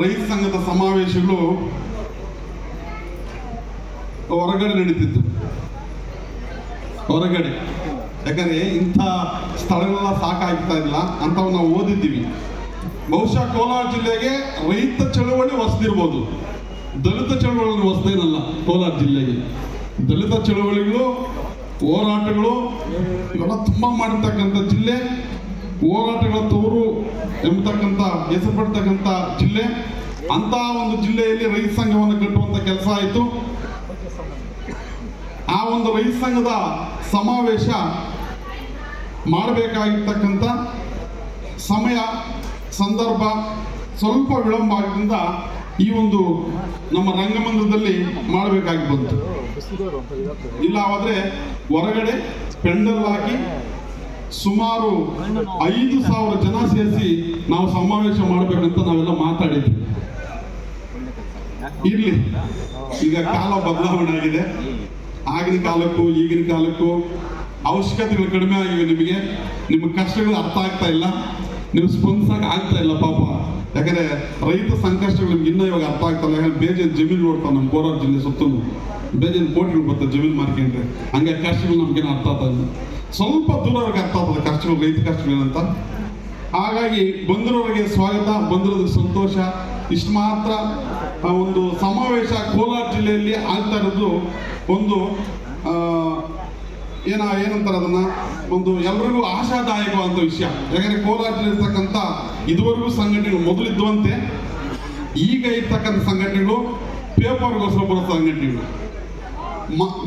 ರೈತ ಸಂಘದ ಸಮಾವೇಶಗಳು ಹೊರಗಡೆ ನಡೀತಿತ್ತು. ಹೊರಗಡೆ. ಯಾಕಂದ್ರೆ ಇಂಥ ಸ್ಥಳಗಳೆಲ್ಲ ಸಾಕಾಗ್ತಾ ಇಲ್ಲ ಅಂತ ನಾವು ಓದಿದ್ದೀವಿ. ಬಹುಶಃ ಕೋಲಾರ ಜಿಲ್ಲೆಗೆ ರೈತ ಚಳವಳಿ ಹೊಸದಿರ್ಬೋದು. ದಲಿತ ಚಳವಳಿ ಹೊಸದೇನಲ್ಲ ಕೋಲಾರ ಜಿಲ್ಲೆಗೆ. ದಲಿತ ಚಳವಳಿಗಳು, ಹೋರಾಟಗಳು, ಇವೆಲ್ಲ ತುಂಬ ಮಾಡಿರ್ತಕ್ಕಂಥ ಜಿಲ್ಲೆ. ಹೋರಾಟಗಳ ತವರು ಎಂಬತಕ್ಕಂಥ ಹೆಸರು ಪಡ್ತಕ್ಕಂಥ ಜಿಲ್ಲೆ ಅಂತ ಒಂದು ಜಿಲ್ಲೆಯಲ್ಲಿ ರೈತ ಸಂಘವನ್ನು ಕಟ್ಟುವಂಥ ಕೆಲಸ ಆಯಿತು. ಆ ಒಂದು ರೈತ ಸಂಘದ ಸಮಾವೇಶ ಮಾಡಬೇಕಾಗಿರ್ತಕ್ಕಂಥ ಸಮಯ, ಸಂದರ್ಭ ಸ್ವಲ್ಪ ವಿಳಂಬ ಆಗಿದ್ದರಿಂದ ಈ ಒಂದು ನಮ್ಮ ರಂಗಮಂದಿರದಲ್ಲಿ ಮಾಡಬೇಕಾಗಿ ಬಂತು. ಇಲ್ಲ ಆದ್ರೆ ಹೊರಗಡೆ ಪೆಂಡಲ್ ಹಾಕಿ ಸುಮಾರು ಐದು ಸಾವಿರ ಜನ ಸೇರಿಸಿ ನಾವು ಸಮಾವೇಶ ಮಾಡಬೇಕಂತ ನಾವೆಲ್ಲ ಮಾತಾಡಿದ್ವಿ. ಇರ್ಲಿ. ಈಗ ಕಾಲ ಬದಲಾವಣೆ ಆಗಿದೆ. ಆಗಿನ ಕಾಲಕ್ಕೂ ಈಗಿನ ಕಾಲಕ್ಕೂ ಅವಶ್ಯಕತೆಗಳು ಕಡಿಮೆ ಆಗಿವೆ ನಿಮಗೆ. ನಿಮ್ಮ ಕಷ್ಟಗಳು ಅರ್ಥ ಆಗ್ತಾ ಇಲ್ಲ. ನೀವು ಸ್ಪಂದಿಸಕ್ಕೆ ಆಗ್ತಾ ಇಲ್ಲ ಪಾಪ. ಯಾಕಂದ್ರೆ ರೈತ ಸಂಕಷ್ಟಗಳು ನಿಮ್ಗೆ ಇನ್ನೂ ಇವಾಗ ಅರ್ಥ ಆಗ್ತಲ್ಲ ಯಾಕಂದ್ರೆ ಬೇಜನ್ ಜಮೀನು ನೋಡ್ತಾವೆ ನಮ್ಮ ಕೋಲಾರ ಜಿಲ್ಲೆ ಸುತ್ತಲೂ. ಬೇಜನ್ ಕೋಟಿಗಳು ಬರ್ತದೆ ಜಮೀನು ಮಾರ್ಕೊಂಡ್ರೆ ಹಂಗೆ ಕಷ್ಟಗಳು ನಮ್ಗೇನು ಅರ್ಥ ಆಗ್ತಾ ಇಲ್ಲ. ಸ್ವಲ್ಪ ದೂರ ಅವ್ರಿಗೆ ಅರ್ಥ ಆಗ್ತದೆ ಕಷ್ಟಗಳು, ರೈತ ಕಷ್ಟಗಳೇನಂತ ಹಾಗಾಗಿ ಬಂದಿರೋರಿಗೆ ಸ್ವಾಗತ. ಬಂದಿರೋದಕ್ಕೆ ಸಂತೋಷ. ಇಷ್ಟು ಮಾತ್ರ. ಒಂದು ಸಮಾವೇಶ ಕೋಲಾರ ಜಿಲ್ಲೆಯಲ್ಲಿ ಆಗ್ತಾ ಇರೋದು ಒಂದು ಏನ ಏನಂತಾರೆ ಅದನ್ನ? ಒಂದು ಎಲ್ರಿಗೂ ಆಶಾದಾಯಕವಾದ ವಿಷಯ. ಯಾಕಂದ್ರೆ ಕೋಲಾರದಲ್ಲಿರ್ತಕ್ಕಂಥ ಇದುವರೆಗೂ ಸಂಘಟನೆಗಳು ಮೊದಲಿದ್ದುವಂತೆ ಈಗ ಇರ್ತಕ್ಕಂಥ ಸಂಘಟನೆಗಳು ಪೇಪರ್ಗೋಸ್ಕರ ಬರೋ ಸಂಘಟನೆಗಳು.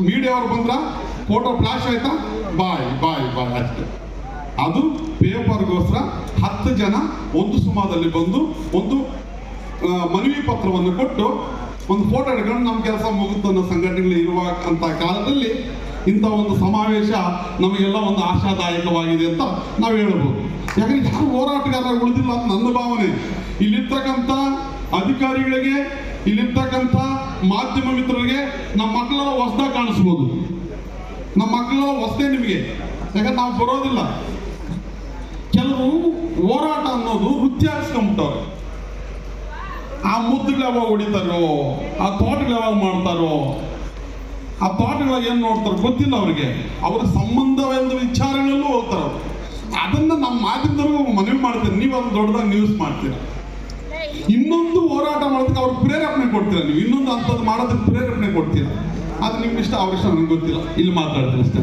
ಮೀಡಿಯಾ ಅವ್ರು ಬಂದ್ರ ಫೋಟೋ ಫ್ಲಾಶ್ ಆಯ್ತಾ? ಬಾಯ್ ಬಾಯ್ ಬಾಯ್, ಅಷ್ಟೇ. ಅದು ಪೇಪರ್ಗೋಸ್ಕರ ಹತ್ತು ಜನ ಒಂದು ಸುಮಾದಲ್ಲಿ ಬಂದು ಒಂದು ಮನವಿ ಪತ್ರವನ್ನು ಕೊಟ್ಟು ಒಂದು ಫೋಟೋ ಹಿಡ್ಕೊಂಡು ನಮ್ಮ ಕೆಲಸ ಮುಗಿತು ಅನ್ನೋ ಸಂಘಟನೆಗಳು ಇರುವ ಅಂತ ಕಾಲದಲ್ಲಿ ಇಂಥ ಒಂದು ಸಮಾವೇಶ ನಮಗೆಲ್ಲ ಒಂದು ಆಶಾದಾಯಕವಾಗಿದೆ ಅಂತ ನಾವು ಹೇಳ್ಬೋದು. ಯಾಕಂದ್ರೆ ಯಾರು ಹೋರಾಟಗಾರರು ಉಳಿದಿಲ್ಲ ಅಂತ ನನ್ನ ಭಾವನೆ. ಇಲ್ಲಿರ್ತಕ್ಕಂಥ ಅಧಿಕಾರಿಗಳಿಗೆ, ಇಲ್ಲಿರ್ತಕ್ಕಂಥ ಮಾಧ್ಯಮ ಮಿತ್ರರಿಗೆ ನಮ್ಮ ಮಕ್ಕಳ ಹೊಸದ ಕಾಣಿಸ್ಬೋದು. ನಮ್ಮ ಮಕ್ಕಳ ಹೊಸದೇ ನಿಮಗೆ. ಯಾಕಂದ್ರೆ ನಾವು ಬರೋದಿಲ್ಲ. ಕೆಲವರು ಹೋರಾಟ ಅನ್ನೋದು ವೃತ್ತಿ ಹಾಕ್ಸ್ಕೊಂಬಿಟ್ಟವ್ರೆ ಆ ಮುದ್ದುಗಳು ಯಾವಾಗ ಹೊಡಿತಾರೋ, ಆ ತೋಟಗಳು ಯಾವಾಗ ಮಾಡ್ತಾರೋ ಆ ಪಾಠಗಳ ಏನು ನೋಡ್ತಾರೆ ಗೊತ್ತಿಲ್ಲ ಅವ್ರಿಗೆ. ಅವ್ರ ಸಂಬಂಧವೆಂದು ವಿಚಾರಗಳಲ್ಲೂ ಹೋಗ್ತಾರೆ. ಅದನ್ನ ನಮ್ಮ ಮಾಧ್ಯಮದವ್ರಿಗೂ ಮನವಿ ಮಾಡ್ತೀರಿ ನೀವು ಅದನ್ನ ದೊಡ್ಡದಾಗಿ ನ್ಯೂಸ್ ಮಾಡ್ತೀರಾ. ಇನ್ನೊಂದು ಹೋರಾಟ ಮಾಡೋದಕ್ಕೆ ಅವ್ರಿಗೆ ಪ್ರೇರೇಪಣೆ ಕೊಡ್ತೀರಾ ನೀವು. ಇನ್ನೊಂದು ಅಂಥದ್ದು ಮಾಡೋದಕ್ಕೆ ಪ್ರೇರೇಪಣೆ ಕೊಡ್ತೀರಾ. ಅದು ನಿಮ್ಗೆ ಇಷ್ಟ ಅವ್ರ ಇಷ್ಟ ನನಗೆ ಗೊತ್ತಿಲ್ಲ. ಇಲ್ಲಿ ಮಾತಾಡ್ತೀನಿ ಅಷ್ಟೇ.